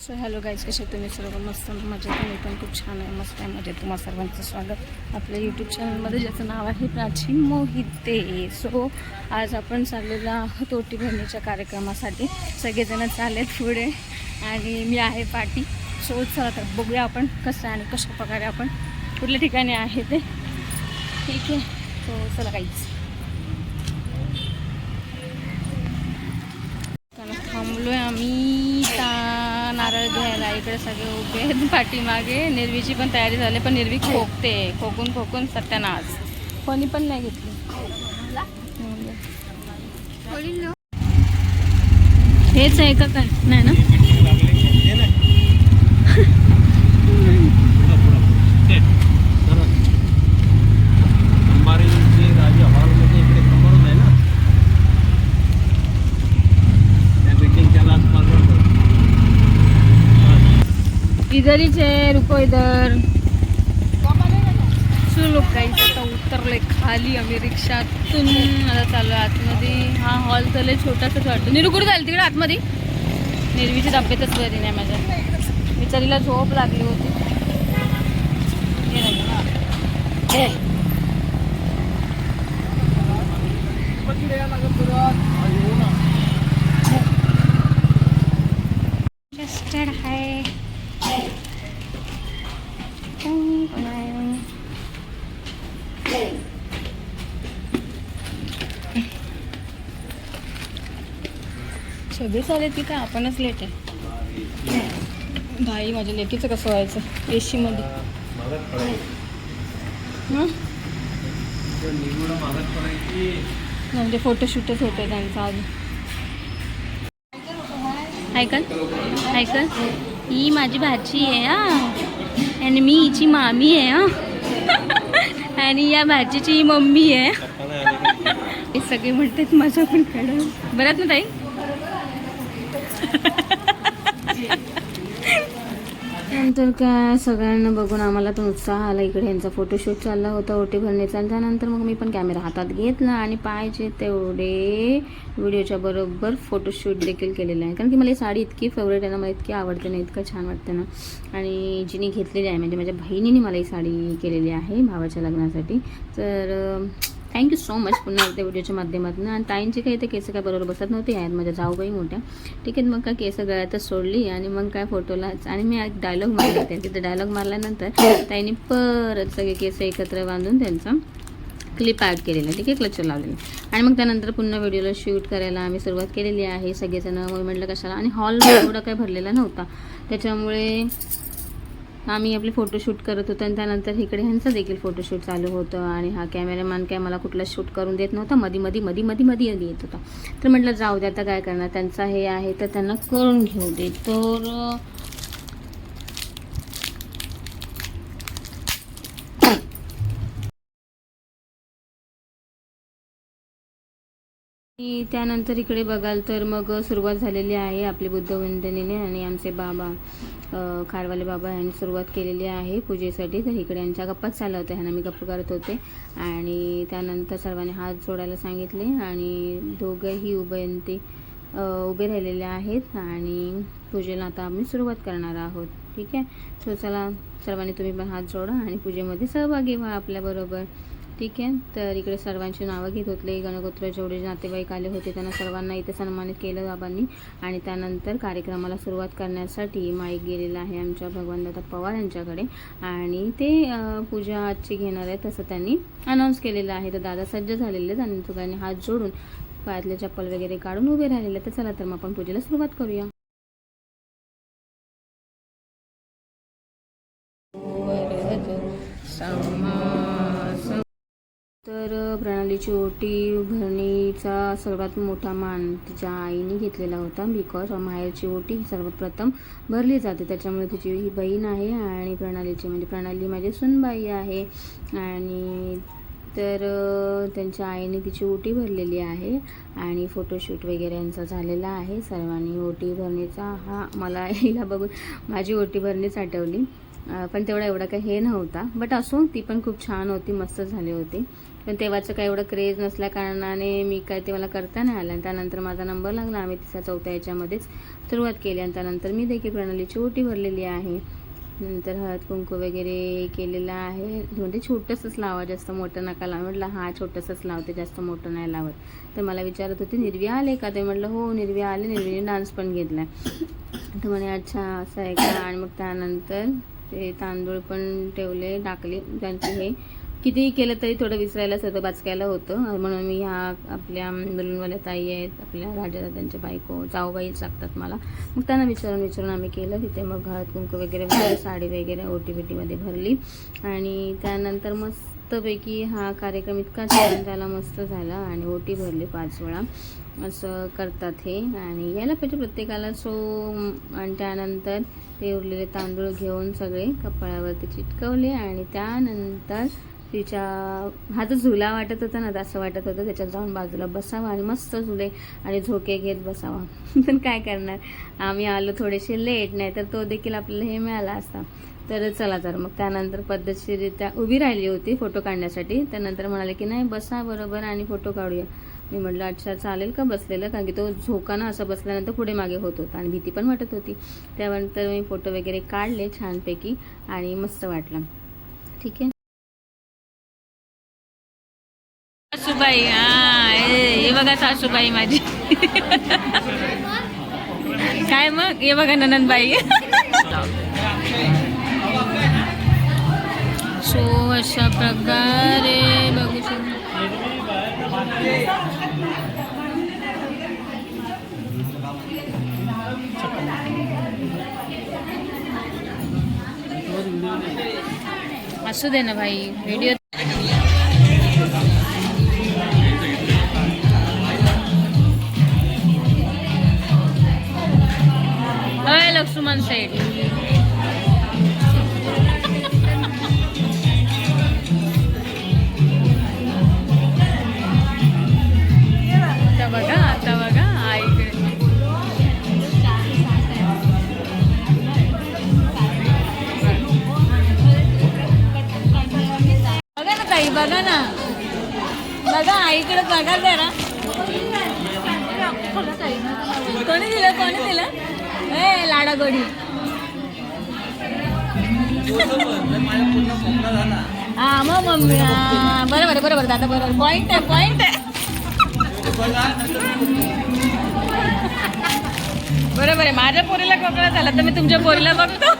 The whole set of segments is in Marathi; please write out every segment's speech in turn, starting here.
सो हॅलो गाईज कसे तुम्ही? सर्व मस्त मजेत तुम्ही पण खूप छान आहे. मस्त आहे मजेत. तुम्हा सर्वांचं स्वागत. आपल्या यूट्यूब चॅनलमध्ये ज्याचं नाव आहे प्राची मोहिते सो आज आपण चाललेलो आहोत ओटी भरण्याच्या कार्यक्रमासाठी. सगळेजण चाललेत पुढे आणि मी आहे पाठी सो चला तर बघूया आपण कसं आणि कशा प्रकारे आपण कुठल्या ठिकाणी आहे ते. ठीक आहे. सो चला काहीच थांबलो आहे आम्ही. नारळ घ्यायला इकडे सगळे उभे आहेत पाठीमागे. निर्वीची पण तयारी झाली पण निर्वी खोकते. खोकून खोकून सत्यानाश. कोणी पण नाही घेतली. हेच आहे का काय? नाही ना अंबारी जे राजे हॉलमध्ये इकडे समोरच आहे ना त्या बिल्डिंगच्या लास्ट मार्गावर इधरीच आहे रुको इधर चलो काही आता उतरले खाली आम्ही रिक्षातून. आता चालू आतमध्ये. हा हॉल तर लय छोटासाच वाटतो. निरू कुठे झाली तिकडे आतमध्ये? निर्वीची तब्येतच बरी नाही माझ्या. बिचारीला झोप लागली होती. हे सगळे आले ती का आपणच लेट आहे. भाई माझ्या लेकीचं कसं व्हायचं? ए मध्ये म्हणजे फोटोशूटच होतं त्यांचं आज ऐकल? ऐकल? ही माझी भाची आहे हा. आणि मी हिची मामी आहे हा. आणि या भाजीची मम्मी आहे. हे सगळे म्हणतात माझ्या पण कडं बरं ना ताई? नंतर काय सगळ्यांना बघून आम्हाला पण उत्साह आला. इकडे यांचा फोटोशूट चालला होता ओटी भरणीचा. आणि त्यानंतर मग मी पण कॅमेरा हातात घेतला आणि पाहिजे तेवढे व्हिडिओच्या बरोबर फोटोशूट देखील केलेलं आहे. कारण की मला ही साडी इतकी फेवरेट आहे ना मला इतकी आवडते ना इतकं छान वाटते ना. आणि जिने घेतलेली आहे म्हणजे माझ्या बहिणीने मला ही साडी केलेली आहे भावाच्या लग्नासाठी. तर थँक्यू सो मच पुन्हा एकदा व्हिडिओच्या माध्यमातून. आणि ताईंची काही ते केस काय बरोबर बसत नव्हते. आहेत माझ्या जाऊबाई मोठ्या. ठीक आहे मग काय केस गळ्यातच सोडली आणि मग काय फोटोलाच. आणि मी एक डायलॉग मारले होते. तिथे डायलॉग मारल्यानंतर ताईंनी परत सगळे केस एकत्र बांधून त्यांचा क्लिप ॲड केलेलं. ठीक आहे क्लचर लावलेलं. आणि मग त्यानंतर पुन्हा व्हिडिओला शूट करायला आम्ही सुरुवात केलेली आहे. सगळेजण म्हटलं कशाला. आणि हॉल एवढा काही भरलेला नव्हता. त्याच्यामुळे आम्ही आपले फोटोशूट करत होतो आणि त्यानंतर इकडे ह्यांचं देखील फोटोशूट चालू होतं आणि हा कॅमेरामॅन काय मला कुठला शूट करून देत नव्हता मधी मधी मधी मधी मधी येत होता. तर म्हटलं जाऊ दे आता काय करणार? त्यांचा हे आहे तर त्यांना करून घेऊ दे. तर आणि त्यानंतर इकडे बघाल तर मग सुरुवात झालेली आहे आपली बुद्धवंदनेने आणि आमचे बाबा. खारवाले बाबा यांनी सुरुवात केलेली आहे पूजेसाठी. तर इकडे यांच्या गप्पाच चालल्या होत्या ह्यांना मी गप्प करत होते. आणि त्यानंतर सर्वांनी हात जोडायला सांगितले. आणि दोघंही उभयंती उभे राहिलेले आहेत. आणि पूजेला आता आम्ही सुरुवात करणार आहोत. ठीक आहे? सो चला सर्वांनी तुम्ही पण हात जोडा आणि पूजेमध्ये सहभागी व्हा आपल्याबरोबर. ठीक आहे. तर इकडे सर्वांची नावं घेत होतले गणगोत्र जेवढे नातेवाईक आले होते त्यांना सर्वांना इथे सन्मानित केलं बाबांनी. आणि त्यानंतर कार्यक्रमाला सुरुवात करण्यासाठी माईक गेलेला आहे आमच्या भगवानदादा पवार यांच्याकडे. आणि ते पूजा आजची घेणार आहे तसं त्यांनी अनाऊन्स केलेलं आहे. तर दादा सज्ज झालेले आणि सगळ्यांनी हात जोडून पायातले चप्पल वगैरे काढून उभे राहिलेले तर चला तर मग आपण पूजेला सुरुवात करूया. तर प्रणालीची ओटी भरणीचा सर्वात मोठा मान तिच्या आईने घेतलेला होता बिकॉज माहेरची ओटी ही सर्वप्रथम भरली जाते. त्याच्यामुळे तिची ही बहीण आहे आणि प्रणालीची म्हणजे प्रणाली माझी सुनबाई आहे. आणि तर त्यांच्या आईने तिची ओटी भरलेली आहे आणि फोटोशूट वगैरे यांचा झालेला आहे. सर्वांनी ओटी भरणीचा हा मला हिला बघून माझी ओटी भरणीच आठवली. पण तेवढा एवढा काही हे नव्हता. बट असो ती पण खूप छान होती मस्त झाली होती. पण तेव्हाचं काय एवढं क्रेज नसल्या कारणाने मी काय ते मला करता नाही आलं. आणि त्यानंतर माझा नंबर लागला. आम्ही तिसऱ्या चौथ्या याच्यामध्येच सुरुवात केली. आणि त्यानंतर मी देखील प्रणालीची ओटी भरलेली आहे. नंतर हळद कुंकू वगैरे केलेलं आहे. म्हणजे छोटंसंच लावा जास्त मोठं नका लावा. म्हटलं हा छोटंसंच लावते जास्त मोठं नाही लावत. तर मला विचारत होते निर्वी आले का? ते म्हटलं हो निर्वी आले. निर्वीने डान्स पण घेतला तर म्हणे अच्छा असं आहे का? आणि मग त्यानंतर ते तांदूळ पण ठेवले टाकले. त्यांचे हे कितीही केलं तरी थोडं विसरायलाच होतं बाचकायला होतं. म्हणून मी ह्या आपल्या बलूनवाल्या ताई आहेत आपल्या राजादादांच्या बायको जाऊबाईच लागतात मला. मग त्यांना विचारून विचारून आम्ही केलं. तिथे मग हळद कुंकू वगैरे साडी वगैरे ओटी बिटीमध्ये भरली. आणि त्यानंतर मस्तपैकी हा कार्यक्रम इतका छान झाला मस्त झाला. आणि ओटी भरली पाच वेळा. असं करतात हे. आणि यायला पाहिजे प्रत्येकाला. सो आणि त्यानंतर ते उरलेले तांदूळ घेऊन सगळे कपाळावरती चिटकवले. आणि त्यानंतर तिच्या हा जो झुला वाटत होता ना असं वाटत होतं त्याच्यात जाऊन बाजूला बसावा आणि मस्त झुले आणि झोके घेत बसावा. पण काय करणार? आम्ही आलो थोडेसे लेट नाही तर तो देखील आपल्याला हे मिळाला असता. तर चला तर मग त्यानंतर पद्धतशीरित्या उभी राहिली होती फोटो काढण्यासाठी. त्यानंतर म्हणाले की नाही बसा बरोबर आणि फोटो काढूया. मी म्हटलं अच्छा चालेल का बसलेलं? कारण की तो झोकाना असं बसल्यानंतर पुढे मागे होत होता आणि भीती पण वाटत होती. त्यानंतर मी फोटो वगैरे काढले छानपैकी आणि मस्त वाटलं. ठीक आहे? सासूबाई हा हे बघा सासूबाई माझी. काय मग? हे बघा ननंदबाई. सो अशा प्रकारे बघू शकतो. असू दे ना भाई व्हिडिओ human side. हा, बरोबर आहे, बरोबर दादा बरोबर पॉईंट आहे पॉईंट आहे. बरोबर आहे माझ्या पोरीला कोकणा झाला तर मी तुमच्या पोरीला बघतो.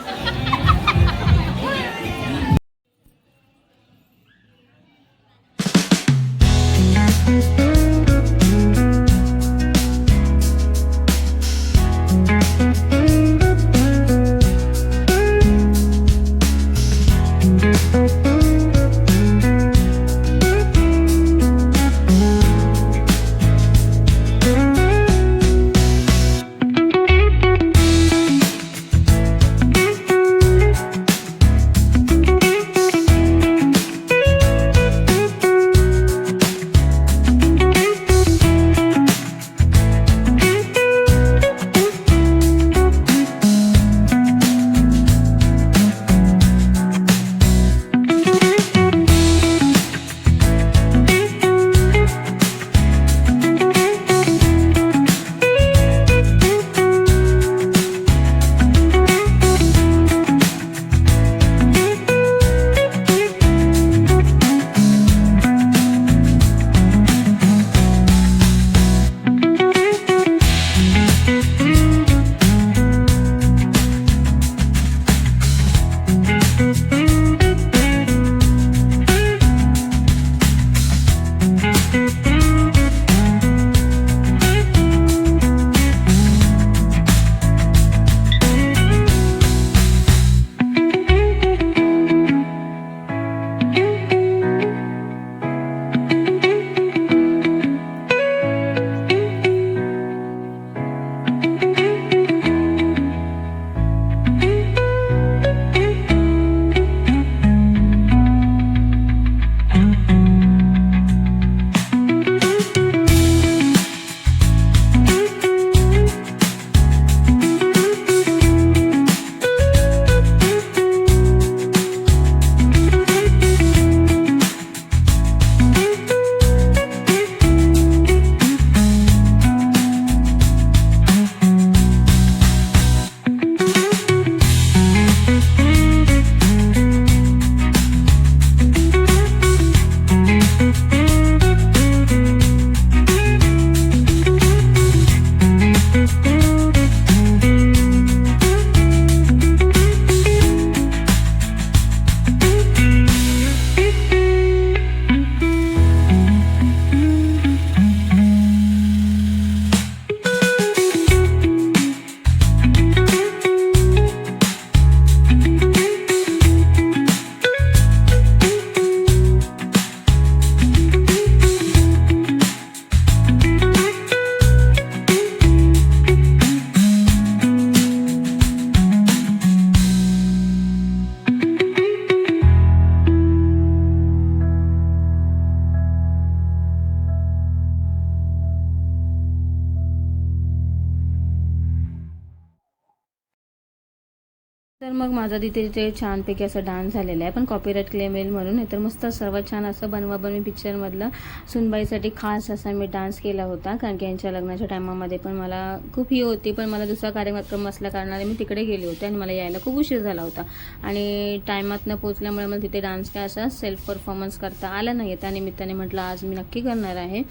माझा तिथे ते छानपैकी असं डान्स झालेला आहे. पण कॉपीराईट क्लेम येईल म्हणून. नाही तर मस्त सर्वात छान असं बनवा बनवी पिक्चरमधलं सुनबाईसाठी खास असा मी डान्स केला होता. कारण की यांच्या लग्नाच्या टायमामध्ये पण मला खूप ही होती. पण मला दुसरा कार्यक्रम असल्या कारणाने मी तिकडे गेले होते आणि मला यायला खूप उशीर झाला होता. आणि टायमात न पोचल्यामुळे मला तिथे डान्स काय असा सेल्फ परफॉर्मन्स करता आला नाही त्या निमित्ताने म्हटलं आज मी नक्की करणार आहे.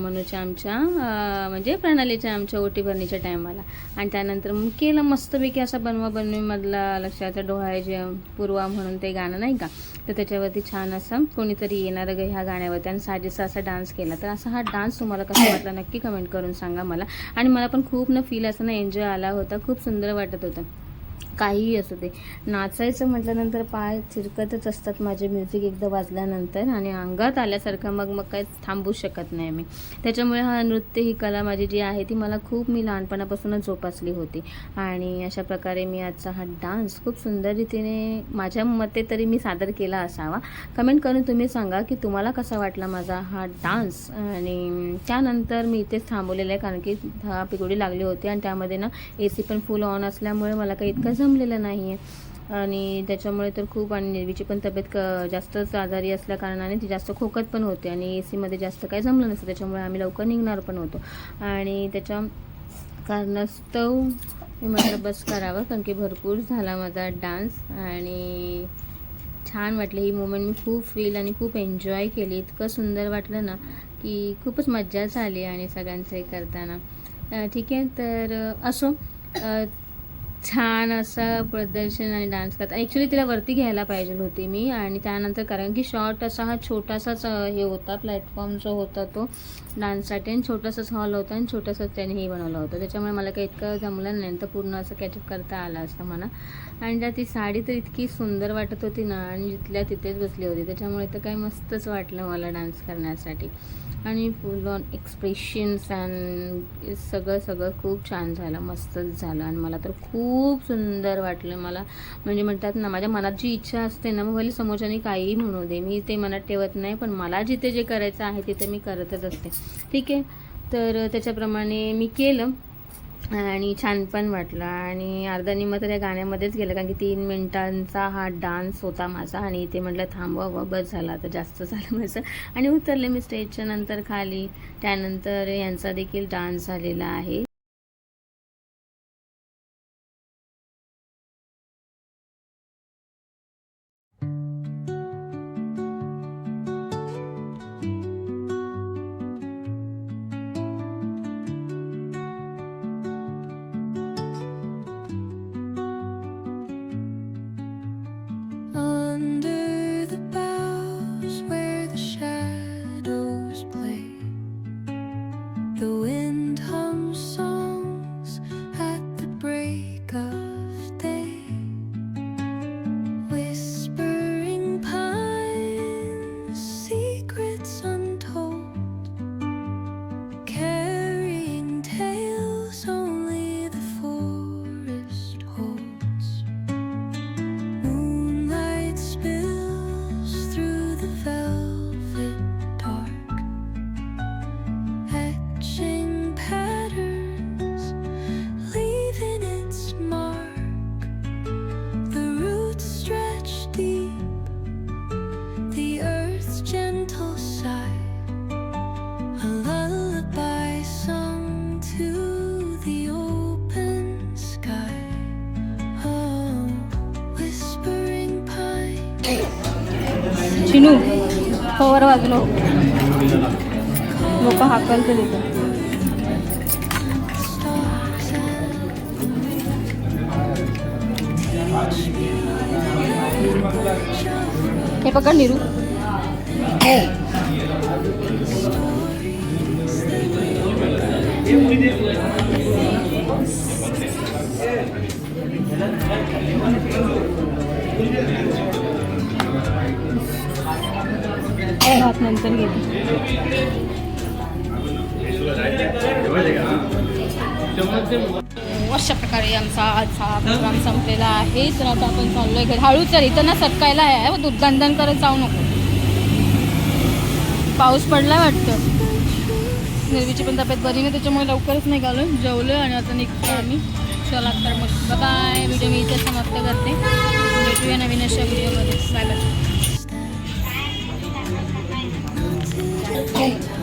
मनूच्या आमच्या म्हणजे प्रणालीच्या आमच्या ओटी भरणीच्या टायमाला आणि त्यानंतर मग केलं मस्तपैकी असा बनवा बनवीमधला लक्षात जे पूर्वा म्हणून ते गाणं नाही का? तर त्याच्यावरती छान असं कोणीतरी येणारं ग ह्या गाण्यावरती आणि साजेसा असा डान्स केला. तर असा हा डान्स तुम्हाला कसा वाटला नक्की कमेंट करून सांगा मला. आणि मला पण खूप ना फील असं ना एन्जॉय आला होता. खूप सुंदर वाटत होतं. काहीही असू दे. नाचायचं म्हटल्यानंतर पाय चिरकतच असतात. माझे म्युझिक एकदा वाजल्यानंतर आणि अंगात आल्यासारखं मग मग काही थांबू शकत नाही मी. त्याच्यामुळे हा नृत्य ही कला माझी जी आहे ती मला खूप मी लहानपणापासूनच जोपासली होती. आणि अशा प्रकारे मी आजचा हा डान्स खूप सुंदर रीतीने माझ्या मते तरी मी सादर केला असावा. कमेंट करून तुम्ही सांगा की तुम्हाला कसा वाटला माझा हा डान्स आणि त्यानंतर मी इथेच थांबवलेलं आहे कारण की हा पिगोडी लागली होती आणि त्यामध्ये ना ए सी पण फुल ऑन असल्यामुळे मला काही इतकं जमलेलं नाही आहे आणि त्याच्यामुळे तर खूप आणि निर्वीची पण तब्येत क जास्तच आजारी असल्याकारणाने ती जास्त खोकत पण होते आणि ए सीमध्ये जास्त काही जमलं नसतं. त्याच्यामुळे आम्ही लवकर निघणार पण होतो. आणि त्याच्या कारणास्तव मी म्हटलं बस करावं कारण की भरपूर झाला माझा डान्स आणि छान वाटलं. ही मुमेंट मी खूप फील आणि खूप एन्जॉय केली. इतकं सुंदर वाटलं ना की खूपच मज्जाच आली आणि सगळ्यांचं हे करताना. ठीक आहे तर असो. छान असं प्रदर्शन आणि डान्स करता. ॲक्च्युली तिला वरती घ्यायला पाहिजे होती मी आणि त्यानंतर कारण की शॉर्ट असा हा छोटासाच हे होता प्लॅटफॉर्म जो होता तो डान्ससाठी आणि छोटासाच हॉल होता आणि छोटासाच त्याने हे बनवलं होतं. त्याच्यामुळे मला काही इतकं जमलं नाही. तर पूर्ण असं कॅचअप करता आलं असतं मला. आणि त्या ती साडी तर इतकी सुंदर वाटत होती ना आणि जिथल्या तिथेच बसली होती. त्याच्यामुळे तर काही मस्तच वाटलं मला डान्स करण्यासाठी. आणि फुल ऑन एक्सप्रेशन्स अँड सगळं सगळं खूप छान झालं मस्तच झालं. आणि मला तर खूप सुंदर वाटलं. मला म्हणजे म्हणतात ना माझ्या मनात जी इच्छा असते ना मग भले समोरच्याने काहीही म्हणू दे मी ते मनात ठेवत नाही पण मला जिथे जे करायचं आहे तिथे मी करतच असते. ठीक आहे? तर त्याच्याप्रमाणे मी केलं. आणि छान पण वाटलं. आणि अर्धा निम्म तर या गाण्यामध्येच गेलं कारण की तीन मिनिटांचा हा डान्स होता माझा आणि इथे म्हटलं थांबवा बस झाला तर जास्त झालं माझं. आणि उतरले मी स्टेजच्या नंतर खाली. त्यानंतर यांचा देखील डान्स झालेला आहे. चिनू कवर वाजलो. लोक हाकलते तिथं stars हे पकड निरू. भात नंतर घेते. अशा प्रकारे आमचा आजचा प्रोग्राम संपलेला आहे. तर आता आपण चाललोय घरी. हळू तर इथं ना सटकायला आहे मग दुर्गंधन करत जाऊ नको. पाऊस पडला वाटतं. निर्वीची पण तब्येत बरी नाही त्याच्यामुळे लवकरच निघालो जेवलो आणि आता निघतो आम्ही. चला तर मग. बाय व्हिडिओ मी इथे समाप्त करते. भेटूया नवीन अशा व्हिडिओमध्ये Okay.